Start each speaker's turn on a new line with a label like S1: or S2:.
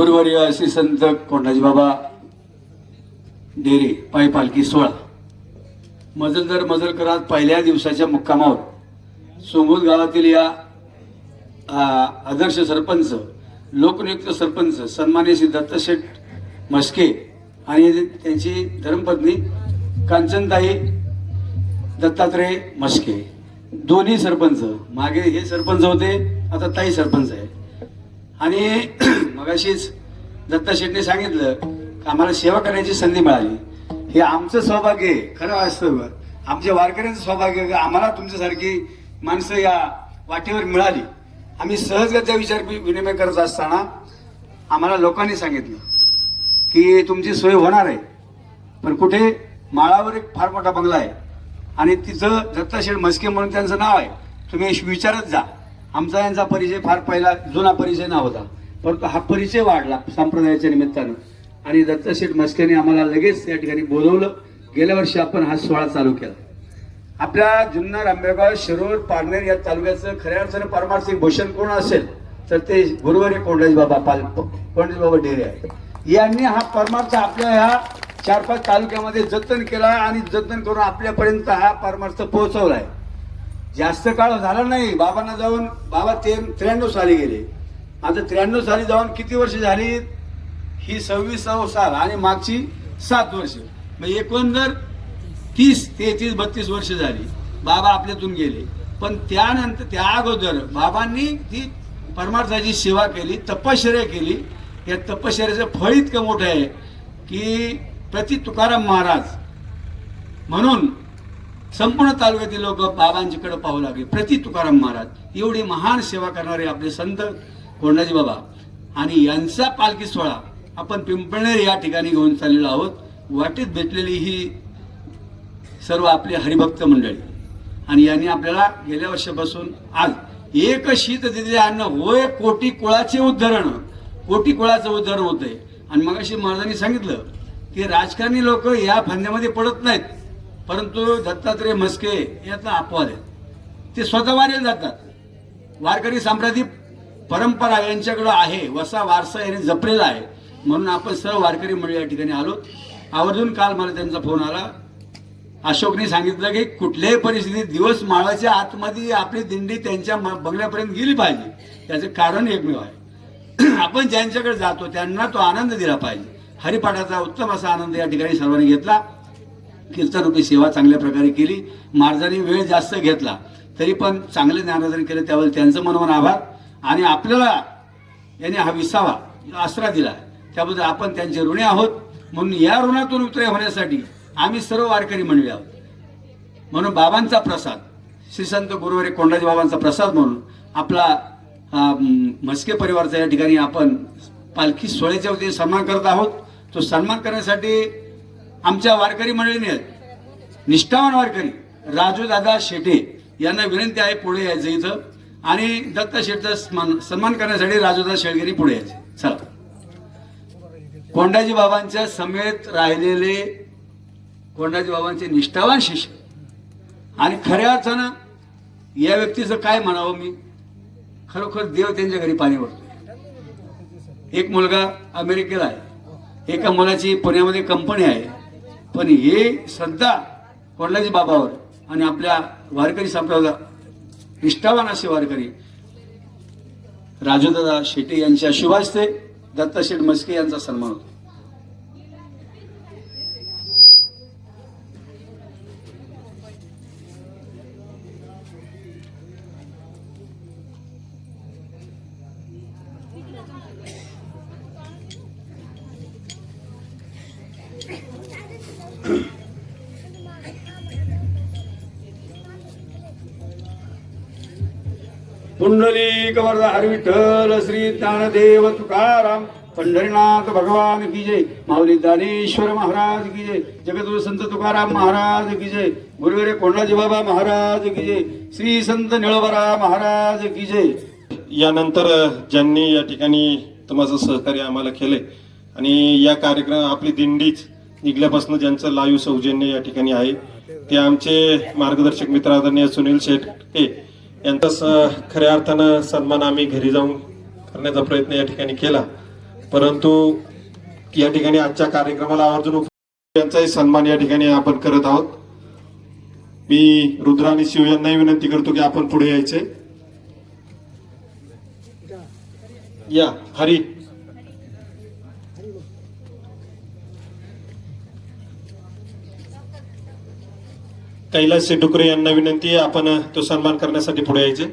S1: गुरुवर्य श्री संत कोंडाजी बाबा डेरे पाय पालखी सोळा मजलदार मजलकरात पहिल्या दिवसाच्या मुक्कामावर सोंगोल गावातील या आदर्श सरपंच लोकनियुक्त सरपंच सन्मान्य श्री दत्तशेठ म्हस्के आणि त्यांची धर्मपत्नी कांचनताई दत्तात्रय म्हस्के. दोन्ही सरपंच मागे हे सरपंच होते आता ताई सरपंच आहे आणि मगाशीच दत्त शेटने सांगितलं आम्हाला सेवा करण्याची संधी मिळाली. हे आमचं सौभाग्य आहे. खरं वास्तव आमच्या वारकऱ्यांचं सौभाग्य आम्हाला तुमच्यासारखी माणसं या वाटेवर मिळाली. आम्ही सहजगत्या विचार विनिमय करत असताना आम्हाला लोकांनी सांगितलं की तुमची सोय होणार आहे. पण कुठे? माळावर एक फार मोठा बंगला आहे. आणि तिथं दत्ताशेठ म्हस्के म्हणून त्यांचं नाव आहे. तुम्ही विचारत जा. आमचा यांचा परिचय फार पहिला जुना परिचय नव्हता परंतु हा परिचय वाढला संप्रदायाच्या निमित्तानं. आणि दत्तशेठ मस्क्याने आम्हाला लगेच या ठिकाणी बोलवलं. गेल्या वर्षी आपण हा सोहळा चालू केला. आपल्या जुन्नर आंबेगाव शिरूर पारनेर या तालुक्याचं खऱ्या अर्थानं पारमार्थिक भूषण कोण असेल तर ते गुरुवारी कोंडाजी बाबा पाल कोंडाजी बाबा डेरे आहे यांनी हा परमार्थ आपल्या ह्या चार पाच तालुक्यामध्ये जतन केला आणि जतन करून आपल्यापर्यंत हा परमार्थ पोहोचवला आहे. जास्त काळ झाला नाही बाबांना जाऊन बाबा ते त्र्याण्णव साली गेले. आता त्र्याण्णव साली जाऊन किती वर्ष झाली? ही सव्वीस साल आणि मागची सात वर्ष. म्हणजे मग एकंदर तीस तेहतीस बत्तीस वर्ष झाली बाबा आपल्यातून गेले. पण त्यानंतर त्या अगोदर बाबांनी ती परमार्थाची सेवा केली तपश्चर्या केली या तपश्चर्याचं फळ इतकं मोठं आहे की प्रति तुकाराम महाराज म्हणून संपूर्ण तालुक्यातील लोक बाबांच्याकडे पाहू लागले. प्रति तुकाराम महाराज एवढी महान सेवा करणारे आपले संत कोंडाजी बाबा. आणि यांचा पालखी सोहळा आपण पिंपळनेर या ठिकाणी घेऊन चाललेलो आहोत. वाटेत भेटलेली ही सर्व आपले हरिभक्त मंडळी. आणि यांनी आपल्याला गेल्या वर्षापासून आज एक शीत दिले अन्न होय कोटी कुळाचे उद्धरण. कोटी कुळाचं उद्धरण होतंय. आणि मग अशी महाराजांनी सांगितलं की राजकारणी लोक या फांद्यामध्ये पडत नाहीत. परंतु दत्तात्रय म्हस्के याचा अपवाद आहे. ते स्वतः वारेल जातात. वारकरी साम्राज्य परंपरा यांच्याकडं आहे वसा वारसा याने जपलेला आहे. म्हणून आपण सर्व वारकरी मंडळी या ठिकाणी आलो. आवर्जून काल मला त्यांचा फोन आला. अशोकने सांगितलं की कुठल्याही परिस्थितीत दिवस माळाच्या आतमध्ये आपली दिंडी त्यांच्या म- बंगल्यापर्यंत गेली पाहिजे. त्याचं कारण एकमेव आहे. आपण ज्यांच्याकडे जातो त्यांना तो आनंद दिला पाहिजे. हरिपाठाचा उत्तम असा आनंद या ठिकाणी सर्वांनी घेतला. कीर्तनरूपी सेवा चांगल्या प्रकारे केली. महाराजांनी वेळ जास्त घेतला. तरी पण चांगले ज्ञानोदन केलं. त्यावेळी त्यांचं मनोमन आभार. आणि आपल्याला यांनी हा विसावा आसरा दिला. त्याबद्दल आपण त्यांचे ऋणे आहोत. म्हणून या ऋणातून उतरे होण्यासाठी आम्ही सर्व वारकरी म्हणले आहोत म्हणून बाबांचा प्रसाद श्री संत गुरुवारी कोंडाजी बाबांचा प्रसाद म्हणून आपला म्हस्के परिवारचा या ठिकाणी आपण पालखी सोहळ्याच्या वतीने सन्मान करत आहोत. तो सन्मान करण्यासाठी आमच्या वारकरी मंडळीने आहेत. निष्ठावान वारकरी राजू दादा शेटे यांना विनंती आहे पुढे यायचं इथं. आणि दत्त शेठचा सन्मान सन्मान करण्यासाठी राजूदास शेळगिरी पुढे यायचे. चला. कोंडाजी बाबांच्या समेत राहिलेले कोंडाजी बाबांचे निष्ठावान शिष्य. आणि खऱ्या अर्थानं या व्यक्तीचं काय म्हणावं मी? खरोखर देव त्यांच्या घरी पाणी भरतो एक मुलगा अमेरिकेला आहे. एका मुलाची पुण्यामध्ये कंपनी आहे. पण हे श्रद्धा कोंडाजी बाबावर आणि आपल्या वारकरी संप्रदाय निष्ठावान असे वारकरी राजूदादा शेटे यांच्या शुभास्ते दत्तशेठ मस्के यांचा सन्मान होतो. पुंडलिक वरद हरविठ्ठल श्री ज्ञानदेव तुकाराम पंढरीनाथ भगवान की जय माऊली दानेश्वर महाराज की जय जगद्गुरु संत तुकाराम महाराज की जय गुरुवेरे कोंडाजी बाबा महाराज की जय श्री संत निळवरा महाराज की जय.
S2: यानंतर ज्यांनी या ठिकाणी तुम्हाचं सहकार्य आम्हाला केले आणि या कार्यक्रम आपली दिंडीच निघल्यापासून ज्यांचं लाईव्ह सौजन्य या ठिकाणी आहे ते आमचे मार्गदर्शक मित्र आदरणीय सुनील शेटके यांचा स- खऱ्या अर्थानं सन्मान आम्ही घरी जाऊन करण्याचा प्रयत्न या ठिकाणी केला. परंतु या ठिकाणी आजच्या कार्यक्रमाला आवर्जून यांचाही सन्मान या ठिकाणी आपण करत आहोत. मी रुद्र आणि शिव यांनाही विनंती करतो की आपण पुढे यायचे. या हरी. कैलास डुकरे यांना विनंती आहे आपण तो सन्मान करण्यासाठी पुढे यायचे.